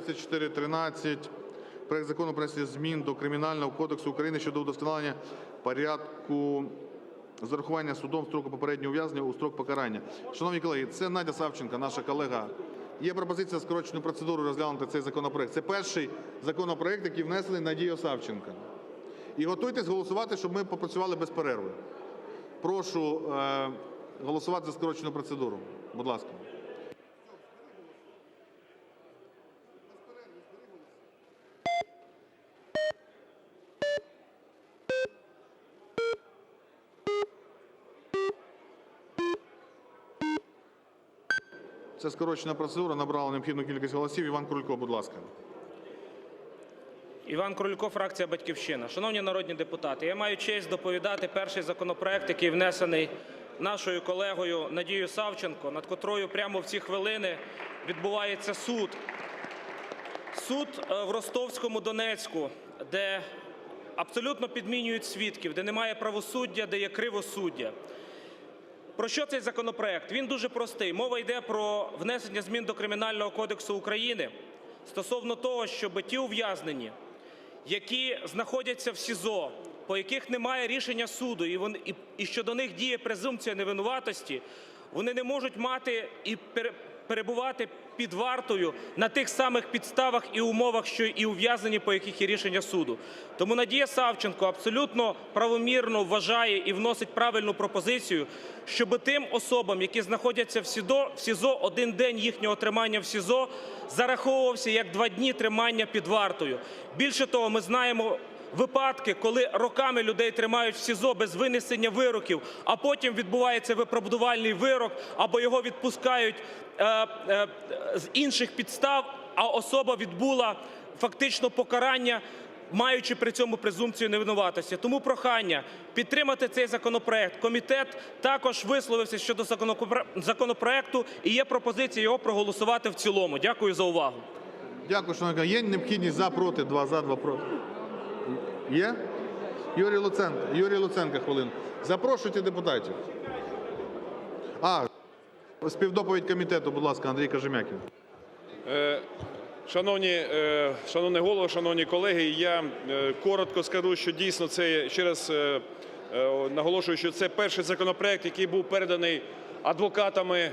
3413. Проект закону внесення змін до Кримінального кодексу України щодо удосконалення порядку зарахування судом строку попереднього ув'язнення у строк покарання. Шановні колеги, це Надя Савченко, наша колега. Є пропозиція скороченою процедурою розглянути цей законопроект. Це перший законопроект, який внесений Надією Савченко. І готуйтесь голосувати, щоб ми попрацювали без перерви. Прошу е, голосувати за скорочену процедуру. Будь ласка. Ця скорочена процедура набрала необхідну кількість голосів. Іван Крулько, будь ласка. Іван Крулько, фракція Батьківщина. Шановні народні депутати, я маю честь доповідати перший законопроект, який внесений нашою колегою Надією Савченко, над котрою прямо в ці хвилини відбувається суд. Суд е, в Ростовському Донецьку, де абсолютно підмінюють свідків, де немає правосуддя, де є кривосуддя. Про що цей законопроект? Він дуже простий. Мова йде про внесення змін до Кримінального кодексу України стосовно того, щоб ті ув'язнені, які знаходяться в СІЗО, по яких немає рішення суду, і, вони, і, і щодо них діє презумпція невинуватості, вони не можуть мати і пере- перебувати під вартою на тих самих підставах і умовах, що і ув'язнені, по яких є рішення суду. Тому Надія Савченко абсолютно правомірно вважає і вносить правильну пропозицію, щоб тим особам, які знаходяться в СІЗО, в СІЗО один день їхнього тримання в СІЗО зараховувався як два дні тримання під вартою. Більше того, ми знаємо випадки, коли роками людей тримають в СІЗО без винесення вироків, а потім відбувається виправдувальний вирок або його відпускають е, е, з інших підстав, а особа відбула фактично покарання. Маючи при цьому презумпцію невинуватості, тому прохання підтримати цей законопроект. Комітет також висловився щодо законопроекту і є пропозиція його проголосувати в цілому. Дякую за увагу. Дякую, шановні. Є необхідність за, проти, два за, два проти. Є? Юрій Луценко, Юрій Луценко, хвилину. Запрошуйте депутатів. А, співдоповідь комітету, будь ласка, Андрій Кажемякін. Е, Шановні, е, шановний голово, шановні колеги, я е, коротко скажу, що дійсно це ще раз наголошую, що це перший законопроект, який був переданий адвокатами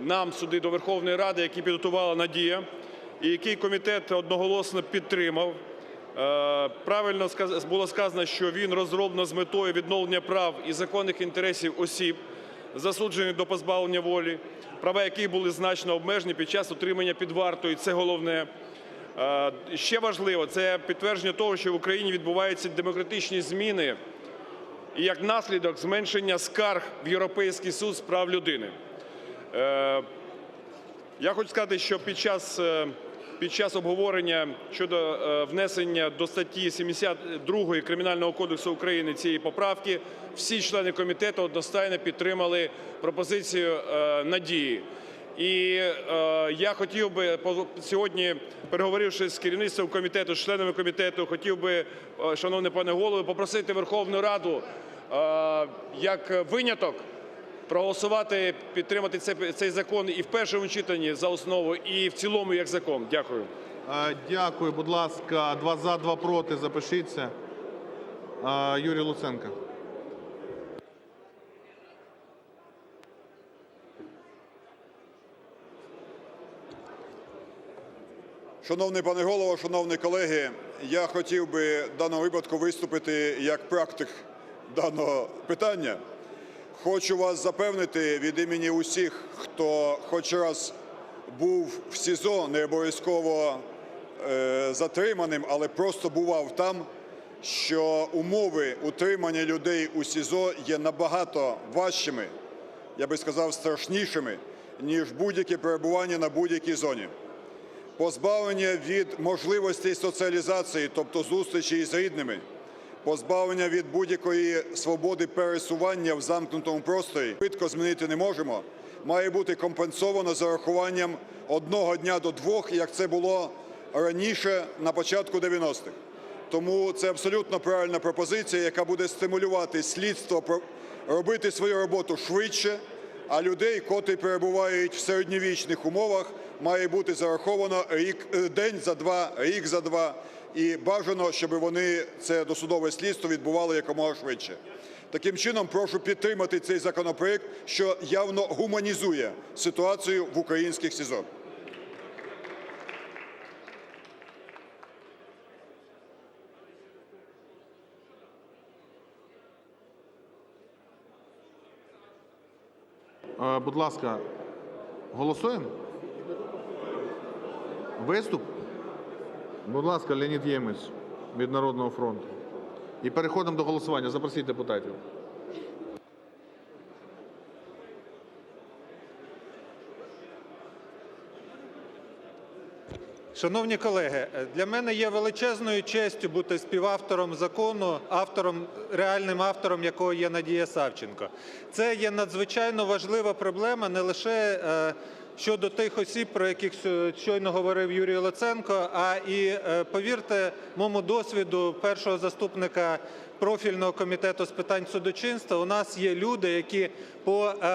нам сюди до Верховної Ради, який підготувала Надія, і який комітет одноголосно підтримав. Е, Правильно було сказано, що він розроблено з метою відновлення прав і законних інтересів осіб, засуджених до позбавлення волі, права яких були значно обмежені під час утримання під вартою. Це головне. Е, Ще важливо, це підтвердження того, що в Україні відбуваються демократичні зміни і як наслідок зменшення скарг в Європейський суд з прав людини. Е, я хочу сказати, що під час, під час обговорення щодо е, внесення до статті 72 Кримінального кодексу України цієї поправки всі члени комітету одностайно підтримали пропозицію е, надії. І е, я хотів би сьогодні, переговоривши з керівництвом комітету, з членами комітету, хотів би, шановний пане голово, попросити Верховну Раду як виняток проголосувати, підтримати цей, цей закон і в першому читанні за основу, і в цілому як закон. Дякую. Е, Дякую, будь ласка, два за, два проти, запишіться. Е, Юрій Луценко. Шановний пане голово, шановні колеги, я хотів би в даному випадку виступити як практик даного питання. Хочу вас запевнити від імені усіх, хто хоч раз був в СІЗО, не обов'язково е, затриманим, але просто бував там, що умови утримання людей у СІЗО є набагато важчими, я би сказав, страшнішими, ніж будь-яке перебування на будь-якій зоні. Позбавлення від можливостей соціалізації, тобто зустрічі із рідними, позбавлення від будь-якої свободи пересування в замкнутому просторі, швидко змінити не можемо, має бути компенсовано за рахуванням одного дня до двох, як це було раніше на початку 90-х. Тому це абсолютно правильна пропозиція, яка буде стимулювати слідство робити свою роботу швидше, а людей, котрі перебувають в середньовічних умовах, має бути зараховано рік, е, день за два, рік за два. І бажано, щоб вони це досудове слідство відбувало якомога швидше. Таким чином, прошу підтримати цей законопроект, що явно гуманізує ситуацію в українських СІЗО. Е, Будь ласка, голосуємо? Виступ? Будь ласка, Леонід Ємець від Народного фронту. І переходимо до голосування. Запросіть депутатів. Шановні колеги, для мене є величезною честю бути співавтором закону, автором, реальним автором якого є Надія Савченко. Це є надзвичайно важлива проблема не лише е, щодо тих осіб, про яких щойно говорив Юрій Луценко, а і е, повірте моєму досвіду першого заступника профільного комітету з питань судочинства. У нас є люди, які по е,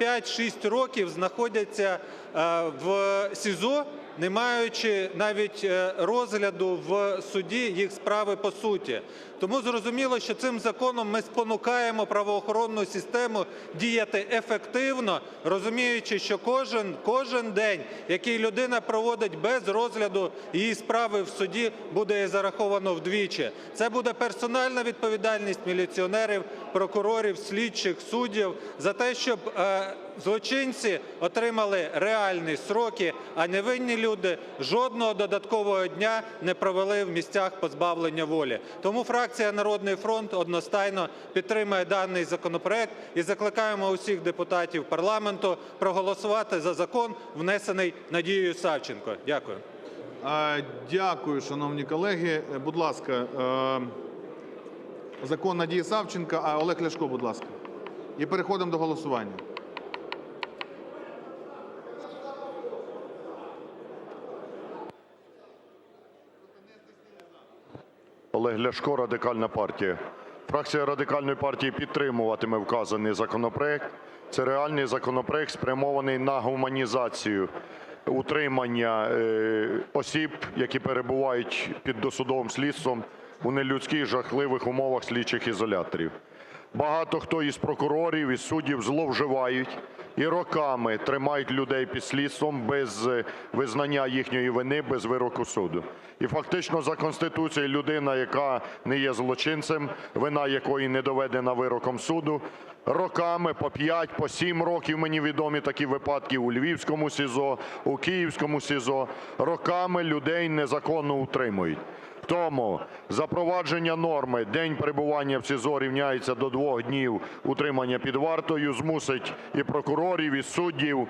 5-6 років знаходяться е, в СІЗО не маючи навіть е, розгляду в суді їх справи по суті. Тому зрозуміло, що цим законом ми спонукаємо правоохоронну систему діяти ефективно, розуміючи, що кожен, кожен день, який людина проводить без розгляду її справи в суді, буде зараховано вдвічі. Це буде персональна відповідальність міліціонерів, прокурорів, слідчих, суддів за те, щоб е, злочинці отримали реальні сроки, а невинні люди жодного додаткового дня не провели в місцях позбавлення волі. Тому фракція Народний фронт одностайно підтримує даний законопроект і закликаємо усіх депутатів парламенту проголосувати за закон, внесений Надією Савченко. Дякую. Дякую, шановні колеги. Будь ласка, е, закон Надії Савченка, а Олег Ляшко, будь ласка. І переходимо до голосування. Олег Ляшко, Радикальна партія. Фракція Радикальної партії підтримуватиме вказаний законопроект. Це реальний законопроект, спрямований на гуманізацію утримання е, осіб, які перебувають під досудовим слідством у нелюдських жахливих умовах слідчих ізоляторів. Багато хто із прокурорів, із суддів зловживають і роками тримають людей під слідством без е, визнання їхньої вини, без вироку суду. І фактично за Конституцією людина, яка не є злочинцем, вина якої не доведена вироком суду, роками по 5, по 7 років мені відомі такі випадки у Львівському СІЗО, у Київському СІЗО, роками людей незаконно утримують. Тому запровадження норми день перебування в СІЗО рівняється до двох днів утримання під вартою змусить і прокурорів, і суддів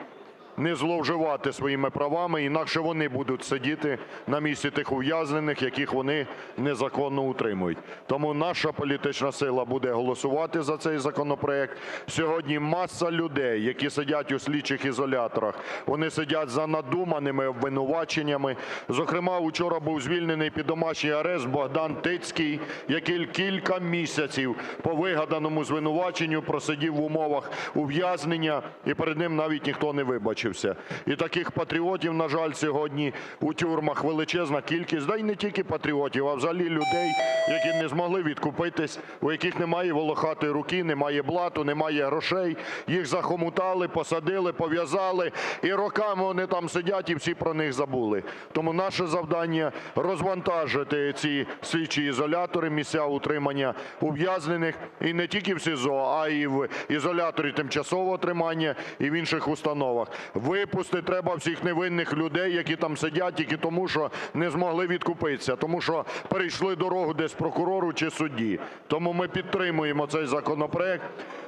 не зловживати своїми правами, інакше вони будуть сидіти на місці тих ув'язнених, яких вони незаконно утримують. Тому наша політична сила буде голосувати за цей законопроект. Сьогодні маса людей, які сидять у слідчих ізоляторах, вони сидять за надуманими обвинуваченнями. Зокрема, вчора був звільнений під домашній арест Богдан Тицький, який кілька місяців по вигаданому звинуваченню просидів в умовах ув'язнення, і перед ним навіть ніхто не вибачився. І таких патріотів, на жаль, сьогодні у тюрмах величезна кількість, да й не тільки патріотів, а взагалі людей, які не змогли відкупитись, у яких немає волохатої руки, немає блату, немає грошей. Їх захомутали, посадили, пов'язали, і роками вони там сидять, і всі про них забули. Тому наше завдання розвантажити ці слідчі ізолятори, місця утримання ув'язнених і не тільки в СІЗО, а й в ізоляторі тимчасового тримання і в інших установах. Випусти треба всіх невинних людей, які там сидять тільки тому, що не змогли відкупитися, тому що перейшли дорогу десь прокурору чи судді. Тому ми підтримуємо цей законопроект.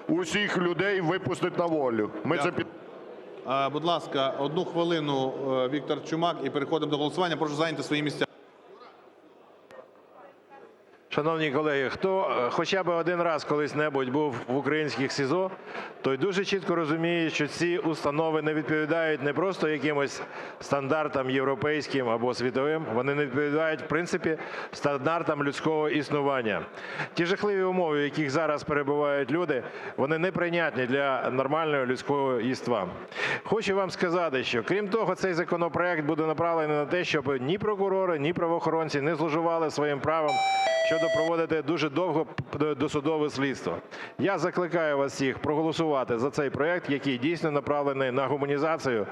Усіх людей випустить на волю. Ми це Дякую. під Е, Будь ласка, одну хвилину е, Віктор Чумак і переходимо до голосування. Прошу зайняти свої місця. Шановні колеги, хто е, хоча б один раз колись-небудь був в українських СІЗО, той дуже чітко розуміє, що ці установи не відповідають не просто якимось стандартам європейським або світовим, вони не відповідають, в принципі, стандартам людського існування. Ті жахливі умови, в яких зараз перебувають люди, вони неприйнятні для нормального людського єства. Хочу вам сказати, що крім того, цей законопроект буде направлений на те, щоб ні прокурори, ні правоохоронці не зловживали своїм правом щодо проводити дуже довго досудове слідство. Я закликаю вас всіх проголосувати за цей проект, який дійсно направлений на гуманізацію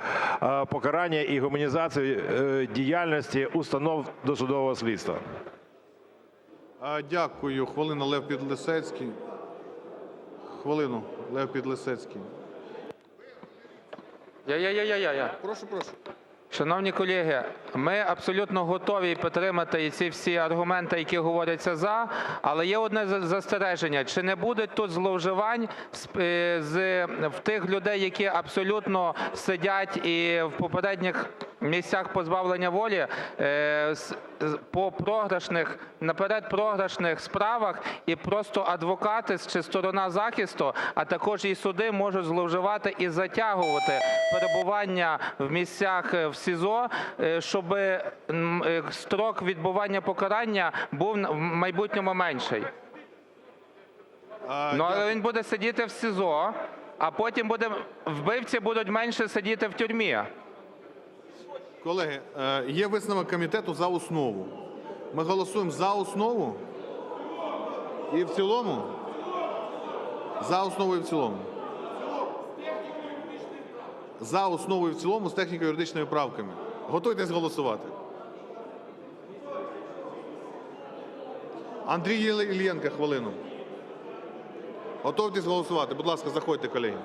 покарання і гуманізацію е, діяльності установ досудового слідства. Дякую. Хвилина Лев Підлисецький. Хвилину Лев Підлисецький. Я, я, я, я, я, я. Прошу, прошу. Шановні колеги, ми абсолютно готові підтримати ці всі аргументи, які говоряться за. Але є одне за- застереження: чи не буде тут зловживань з, е, тих людей, які абсолютно сидять і в попередніх місцях позбавлення волі е, по програшних наперед програшних справах, і просто адвокати чи сторона захисту, а також і суди можуть зловживати і затягувати перебування в місцях е, в СІЗО, е, щоб строк відбування покарання був в майбутньому менший. Ну але він буде сидіти в СІЗО, а потім буде вбивці будуть менше сидіти в тюрмі. Колеги, е, є висновок комітету за основу. Ми голосуємо за основу і в цілому. За основу і в цілому. За основу і в цілому з техніко-юридичними правками. Готуйтесь голосувати. Андрій Іллєнко, хвилину. Готуйтесь голосувати. Будь ласка, заходьте, колеги.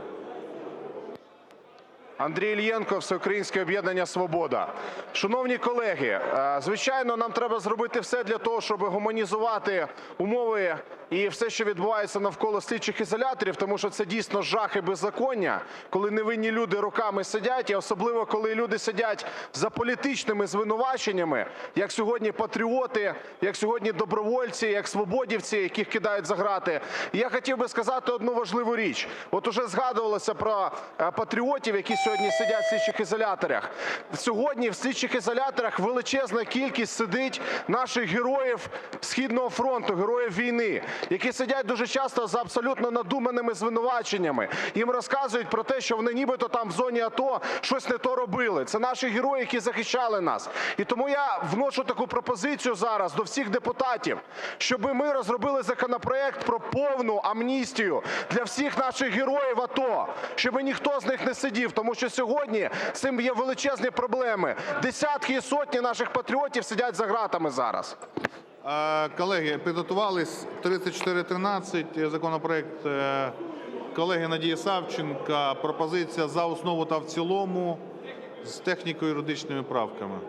Андрій Ільєнко, Всеукраїнське об'єднання Свобода. Шановні колеги, е, звичайно, нам треба зробити все для того, щоб гуманізувати умови і все, що відбувається навколо слідчих ізоляторів, тому що це дійсно жах і беззаконня, коли невинні люди роками сидять, і особливо коли люди сидять за політичними звинуваченнями, як сьогодні патріоти, як сьогодні добровольці, як свободівці, яких кидають за грати. Я хотів би сказати одну важливу річ. От уже згадувалося про е, патріотів, які сьогодні сидять в слідчих ізоляторах. Сьогодні в слідчих ізоляторах величезна кількість сидить наших героїв Східного фронту, героїв війни, які сидять дуже часто за абсолютно надуманими звинуваченнями. Їм розказують про те, що вони нібито там в зоні АТО щось не то робили. Це наші герої, які захищали нас. І тому я вношу таку пропозицію зараз до всіх депутатів, щоб ми розробили законопроект про повну амністію для всіх наших героїв АТО, щоб ніхто з них не сидів, тому що сьогодні з цим є величезні проблеми. Десятки і сотні наших патріотів сидять за ґратами зараз. Е, Колеги, підготувались 3413 законопроект е, колеги Надії Савченка. Пропозиція за основу та в цілому з техніко-юридичними правками.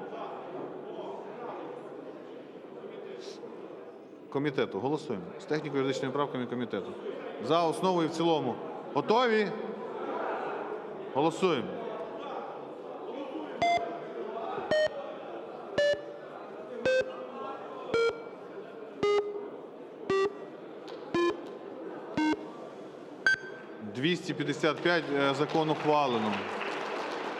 Комітету. Голосуємо. З техніко-юридичними правками комітету. За основу і в цілому. Готові? Голосуємо. – Двісті п'ятдесят п'ять закон ухвалено.